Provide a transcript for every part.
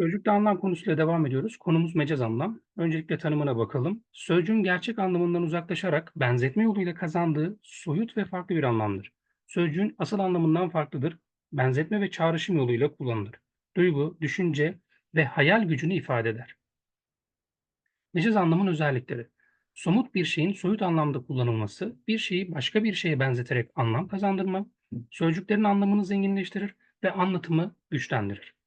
Sözcükte anlam konusuyla devam ediyoruz. Konumuz mecaz anlam. Öncelikle tanımına bakalım. Sözcüğün gerçek anlamından uzaklaşarak benzetme yoluyla kazandığı soyut ve farklı bir anlamdır. Sözcüğün asıl anlamından farklıdır. Benzetme ve çağrışım yoluyla kullanılır. Duygu, düşünce ve hayal gücünü ifade eder. Mecaz anlamın özellikleri. Somut bir şeyin soyut anlamda kullanılması, bir şeyi başka bir şeye benzeterek anlam kazandırma, sözcüklerin anlamını zenginleştirir ve anlatımı güçlendirir.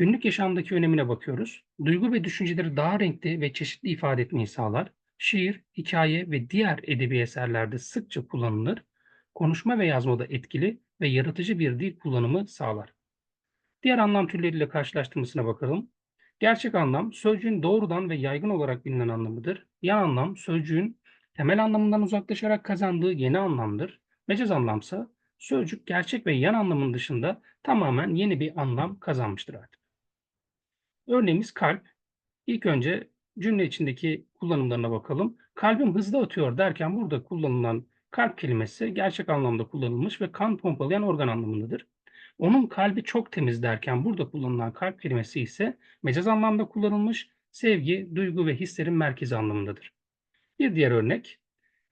Günlük yaşamdaki önemine bakıyoruz. Duygu ve düşünceleri daha renkli ve çeşitli ifade etmeyi sağlar. Şiir, hikaye ve diğer edebi eserlerde sıkça kullanılır. Konuşma ve yazmada etkili ve yaratıcı bir dil kullanımı sağlar. Diğer anlam türleriyle karşılaştırmasına bakalım. Gerçek anlam sözcüğün doğrudan ve yaygın olarak bilinen anlamıdır. Yan anlam sözcüğün temel anlamından uzaklaşarak kazandığı yeni anlamdır. Mecaz anlamsa sözcük gerçek ve yan anlamın dışında tamamen yeni bir anlam kazanmıştır artık. Örneğimiz kalp. İlk önce cümle içindeki kullanımlarına bakalım. Kalbim hızlı atıyor derken burada kullanılan kalp kelimesi gerçek anlamda kullanılmış ve kan pompalayan organ anlamındadır. Onun kalbi çok temiz derken burada kullanılan kalp kelimesi ise mecaz anlamda kullanılmış sevgi, duygu ve hislerin merkezi anlamındadır. Bir diğer örnek,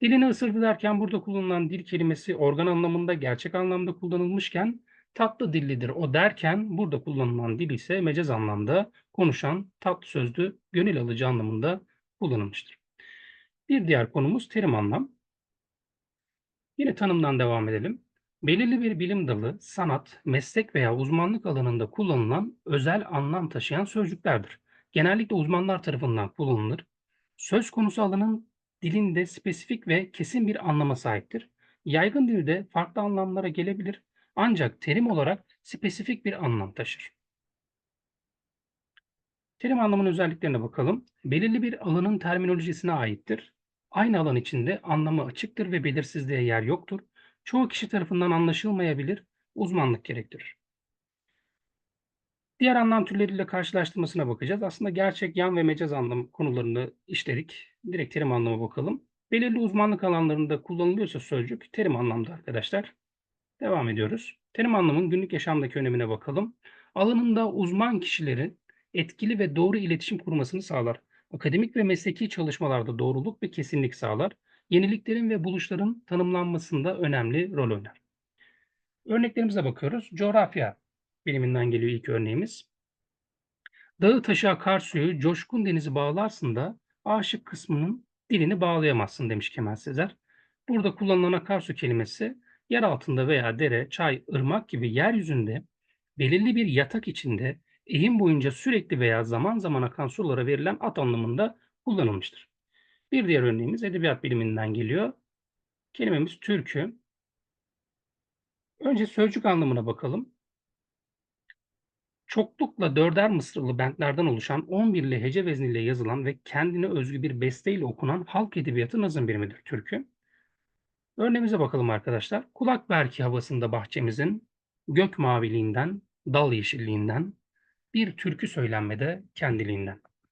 dilini ısırdı derken burada kullanılan dil kelimesi organ anlamında gerçek anlamda kullanılmışken tatlı dillidir o derken burada kullanılan dil ise mecaz anlamda konuşan, tatlı sözlü, gönül alıcı anlamında kullanılmıştır. Bir diğer konumuz terim anlam. Yine tanımdan devam edelim. Belirli bir bilim dalı, sanat, meslek veya uzmanlık alanında kullanılan özel anlam taşıyan sözcüklerdir. Genellikle uzmanlar tarafından kullanılır. Söz konusu alanın dilinde spesifik ve kesin bir anlama sahiptir. Yaygın dilde farklı anlamlara gelebilir ancak terim olarak spesifik bir anlam taşır. Terim anlamının özelliklerine bakalım. Belirli bir alanın terminolojisine aittir. Aynı alan içinde anlamı açıktır ve belirsizliğe yer yoktur. Çoğu kişi tarafından anlaşılmayabilir, uzmanlık gerektirir. Diğer anlam türleriyle karşılaştırmasına bakacağız. Aslında gerçek, yan ve mecaz anlam konularını işledik. Direkt terim anlamı bakalım. Belirli uzmanlık alanlarında kullanılıyorsa sözcük terim anlamda arkadaşlar. Devam ediyoruz. Terim anlamın günlük yaşamdaki önemine bakalım. Alanında uzman kişilerin etkili ve doğru iletişim kurmasını sağlar. Akademik ve mesleki çalışmalarda doğruluk ve kesinlik sağlar. Yeniliklerin ve buluşların tanımlanmasında önemli rol oynar. Örneklerimize bakıyoruz. Coğrafya biliminden geliyor ilk örneğimiz. Dağı taşı akar suyu, coşkun denizi bağlarsın da aşık kısmının dilini bağlayamazsın demiş Kemal Sezer. Burada kullanılan akarsu kelimesi yer altında veya dere, çay, ırmak gibi yeryüzünde belirli bir yatak içinde eğim boyunca sürekli veya zaman zaman akan sulara verilen at anlamında kullanılmıştır. Bir diğer örneğimiz edebiyat biliminden geliyor. Kelimemiz türkü. Önce sözcük anlamına bakalım. Çoklukla dörder mısralı bentlerden oluşan 11'li hece vezniyle yazılan ve kendine özgü bir besteyle okunan halk edebiyatı nazım birimidir türkü. Örneğimize bakalım arkadaşlar. Kulak berki havasında bahçemizin gök maviliğinden, dal yeşilliğinden, bir türkü söylenmede kendiliğinden.